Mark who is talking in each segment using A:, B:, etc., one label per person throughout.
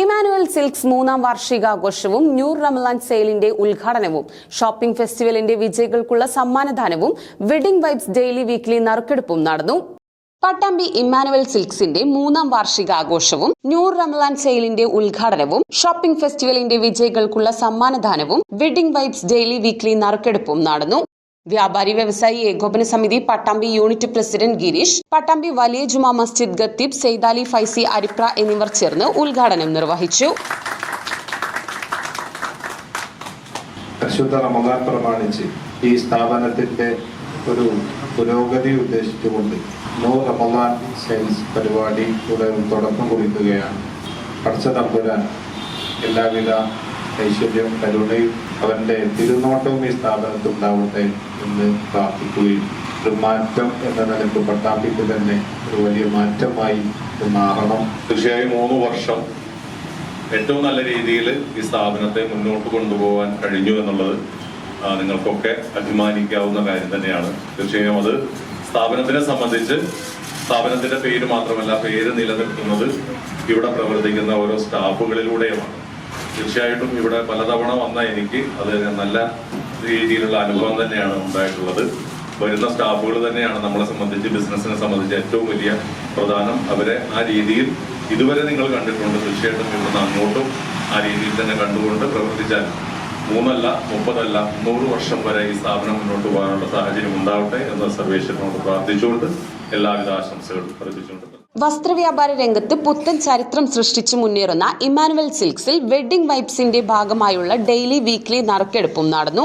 A: Emmanuel silks മൂന്നാം വാർഷികാഘോഷവും new റമലാൻ സെയിലിന്റെ ഉദ്ഘാടനവും ഷോപ്പിംഗ് ഫെസ്റ്റിവലിന്റെ വിജയികൾക്കുള്ള സമ്മാനദാനവും വെഡിംഗ് വൈബ്സ് ഡെയിലി വീക്ക്ലി നറുക്കെടുപ്പും നടന്നു. പട്ടാമ്പി ഇമ്മാനുവൽ സിൽക്സിന്റെ മൂന്നാം വാർഷികാഘോഷവും ന്യൂ റമലാൻ സെയിലിന്റെ ഉദ്ഘാടനവും ഷോപ്പിംഗ് ഫെസ്റ്റിവലിന്റെ വിജയികൾക്കുള്ള സമ്മാനദാനവും വെഡിംഗ് വൈബ്സ് ഡെയിലി വീക്ക്ലി നറുക്കെടുപ്പും നടന്നു. വ്യാപാരി വ്യവസായി ഏകോപന സമിതി പട്ടാമ്പി യൂണിറ്റ് പ്രസിഡന്റ് ഗിരീഷ് പട്ടാമ്പി വലിയ ജുമാ മസ്ജിദ് ഗത്തീബ് സെയ്താലി ഫൈസി അരിപ്ര എന്നിവർ ചേർന്ന് ഉദ്ഘാടനം നിർവഹിച്ചു.
B: പരിശുദ്ധ റമദാൻ പ്രമാണിച്ച് ഈ സ്ഥാപനത്തിന്റെ ഒരു പുരോഗതി ഉദ്ദേശിച്ചുകൊണ്ട് നോ റമദാൻ സെയിൽസ് പരിപാടി ഉടൻ തുടക്കം കുറിക്കുകയാണ്. പഠിച്ച തമ്പുരാൻ എല്ലാവിധ ഐശ്വര്യം കരുണയും അവന്റെ തിരുനോട്ടവും ഈ സ്ഥാപനത്തിൽ ഉണ്ടാവട്ടെ എന്ന് പ്രാർത്ഥിക്കുകയും ഒരു മാറ്റം എന്ന നിലയ്ക്ക് പട്ടാമ്പിക്ക് തന്നെ ഒരു വലിയ മാറ്റമായി മാറണം
C: തീർച്ചയായും മൂന്ന് വർഷം ഏറ്റവും നല്ല രീതിയിൽ ഈ സ്ഥാപനത്തെ മുന്നോട്ട് കൊണ്ടുപോകാൻ കഴിഞ്ഞു എന്നുള്ളത് നിങ്ങൾക്കൊക്കെ അഭിമാനിക്കാവുന്ന കാര്യം തന്നെയാണ്. തീർച്ചയായും അത് സ്ഥാപനത്തിനെ സംബന്ധിച്ച് സ്ഥാപനത്തിന്റെ പേര് മാത്രമല്ല പേര് നിലനിൽക്കുന്നത് ഇവിടെ പ്രവർത്തിക്കുന്ന ഓരോ സ്റ്റാഫുകളിലൂടെയുമാണ്. തീർച്ചയായിട്ടും ഇവിടെ പലതവണ വന്ന എനിക്ക് അത് നല്ല രീതിയിലുള്ള അനുഭവം തന്നെയാണ് ഉണ്ടായിട്ടുള്ളത്. വരുന്ന സ്റ്റാഫുകൾ തന്നെയാണ് നമ്മളെ സംബന്ധിച്ച് ബിസിനസ്സിനെ സംബന്ധിച്ച് ഏറ്റവും വലിയ പ്രധാനം. അവരെ ആ രീതിയിൽ ഇതുവരെ നിങ്ങൾ കണ്ടിട്ടുണ്ട്. തീർച്ചയായിട്ടും ഇവിടുന്ന് അങ്ങോട്ടും ആ രീതിയിൽ തന്നെ കണ്ടുകൊണ്ട് പ്രവർത്തിച്ചാൽ മൂന്നല്ല മുപ്പതല്ല നൂറ് വർഷം വരെ ഈ സ്ഥാപനം മുന്നോട്ട് പോകാനുള്ള സാഹചര്യം ഉണ്ടാവട്ടെ എന്ന് സർവേശ്വരനോട് പ്രാർത്ഥിച്ചുകൊണ്ട് എല്ലാവിധ ആശംസകളും അർപ്പിച്ചുകൊണ്ട്
A: വസ്ത്രവ്യാപാര രംഗത്ത് പുത്തൻ ചരിത്രം സൃഷ്ടിച്ചു മുന്നേറുന്ന ഇമാനുവൽ സിൽക്സിൽ വെഡ്ഡിംഗ് വൈബ്സിന്റെ ഭാഗമായുള്ള ഡെയിലി വീക്ക്ലി നറുക്കെടുപ്പും നടന്നു.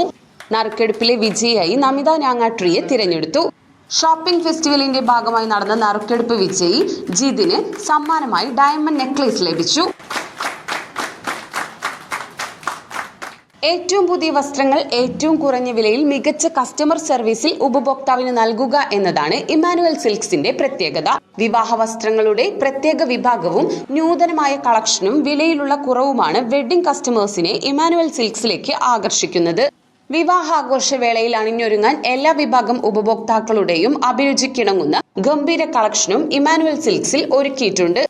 A: നറുക്കെടുപ്പിലെ വിജയിയായി നമിത ഞാങ്ങാട്രിയെ തിരഞ്ഞെടുത്തു. ഷോപ്പിംഗ് ഫെസ്റ്റിവലിന്റെ ഭാഗമായി നടന്ന നറുക്കെടുപ്പ് വിജയി ജിതിന് സമ്മാനമായി ഡയമണ്ട് നെക്ലേസ് ലഭിച്ചു. ഏറ്റവും പുതിയ വസ്ത്രങ്ങൾ ഏറ്റവും കുറഞ്ഞ വിലയിൽ മികച്ച കസ്റ്റമർ സർവീസിൽ ഉപഭോക്താവിന് നൽകുക എന്നതാണ് ഇമാനുവൽ സിൽക്സിന്റെ പ്രത്യേകത. വിവാഹ വസ്ത്രങ്ങളുടെ പ്രത്യേക വിഭാഗവും നൂതനമായ കളക്ഷനും വിലയിലുള്ള കുറവുമാണ് വെഡ്ഡിംഗ് കസ്റ്റമേഴ്സിനെ ഇമാനുവൽ സിൽക്സിലേക്ക് ആകർഷിക്കുന്നത്. വിവാഹാഘോഷവേളയിൽ അണിഞ്ഞൊരുങ്ങാൻ എല്ലാ വിഭാഗം ഉപഭോക്താക്കളുടെയും അഭിരുചിക്കിണങ്ങുന്ന ഗംഭീര കളക്ഷനും ഇമാനുവൽ സിൽക്സിൽ ഒരുക്കിയിട്ടുണ്ട്.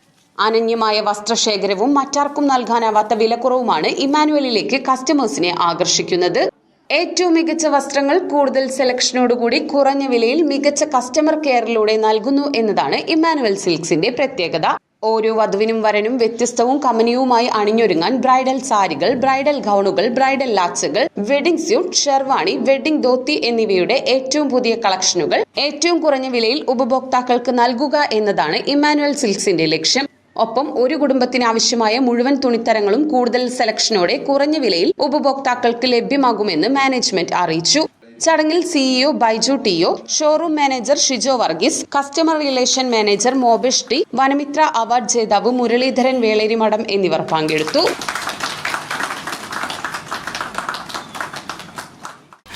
A: അനന്യമായ വസ്ത്രശേഖരവും മറ്റാർക്കും നൽകാനാവാത്ത വിലക്കുറവുമാണ് ഇമാനുവലിലേക്ക് കസ്റ്റമേഴ്സിനെ ആകർഷിക്കുന്നത്. ഏറ്റവും മികച്ച വസ്ത്രങ്ങൾ കൂടുതൽ സെലക്ഷനോടുകൂടി കുറഞ്ഞ വിലയിൽ മികച്ച കസ്റ്റമർ കെയറിലൂടെ നൽകുന്നു എന്നതാണ് ഇമ്മാനുവൽ സിൽക്സിന്റെ പ്രത്യേകത. ഓരോ വധുവിനും വരനും വ്യത്യസ്തവും കമനിയുമായി അണിഞ്ഞൊരുങ്ങാൻ ബ്രൈഡൽ സാരികൾ ബ്രൈഡൽ ഗൗണുകൾ bridal ലാച്ചുകൾ wedding suit sherwani wedding dhoti എന്നിവയുടെ ഏറ്റവും പുതിയ കളക്ഷനുകൾ ഏറ്റവും കുറഞ്ഞ വിലയിൽ ഉപഭോക്താക്കൾക്ക് നൽകുക എന്നതാണ് ഇമ്മാനുവൽ സിൽക്സിന്റെ ലക്ഷ്യം. ഒപ്പം ഒരു കുടുംബത്തിന് ആവശ്യമായ മുഴുവൻ തുണിത്തരങ്ങളും കൂടുതൽ സെലക്ഷനോടെ കുറഞ്ഞ വിലയിൽ ഉപഭോക്താക്കൾക്ക് ലഭ്യമാകുമെന്ന് മാനേജ്മെന്റ് അറിയിച്ചു. ചടങ്ങിൽ CEO Baiju T O showroom manager Shijo Varghese customer relation manager Mobish T Vanamitra award ജേതാവ് മുരളീധരൻ വേളേരിമഠം എന്നിവർ പങ്കെടുത്തു.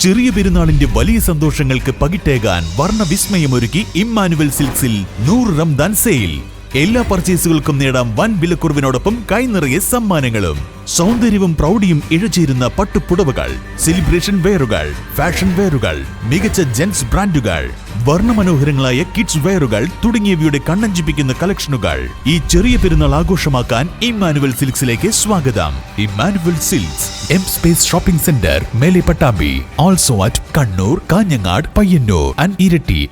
D: ചെറിയ പെരുന്നാളിന്റെ വലിയ സന്തോഷങ്ങൾക്ക് പകിട്ടേകാൻ വർണ വിസ്മയമൊരുക്കി ഇമ്മാനുവൽ സിൽക്സിൽ നൂറ് റംദാൻ സെയിൽ. എല്ലാ പർച്ചേസുകൾക്കും നേടാം വൻ വിലക്കുറവിനോടൊപ്പം കൈനിറയെ സമ്മാനങ്ങളും. സൗന്ദര്യവും പ്രൗഢിയും ഇഴചേരുന്ന പട്ടുപുടവകൾ സെലിബ്രേഷൻ വെയറുകൾ ഫാഷൻ വെയറുകൾ മികച്ച ജെൻസ് ബ്രാൻഡുകൾ വർണമനോഹരങ്ങളായ കിഡ്സ് വെയറുകൾ തുടങ്ങിയവയുടെ കണ്ണഞ്ചിപ്പിക്കുന്ന കളക്ഷനുകൾ ഈ ചെറിയ പെരുന്നാൾ ആഘോഷമാക്കാൻ ഇമ്മാനുവൽ സിൽക്സിലേക്ക് സ്വാഗതം. Emmanuel silks M space shopping centre Mele Pattambi also at Kannur Kanhangad Payyanur and Iritty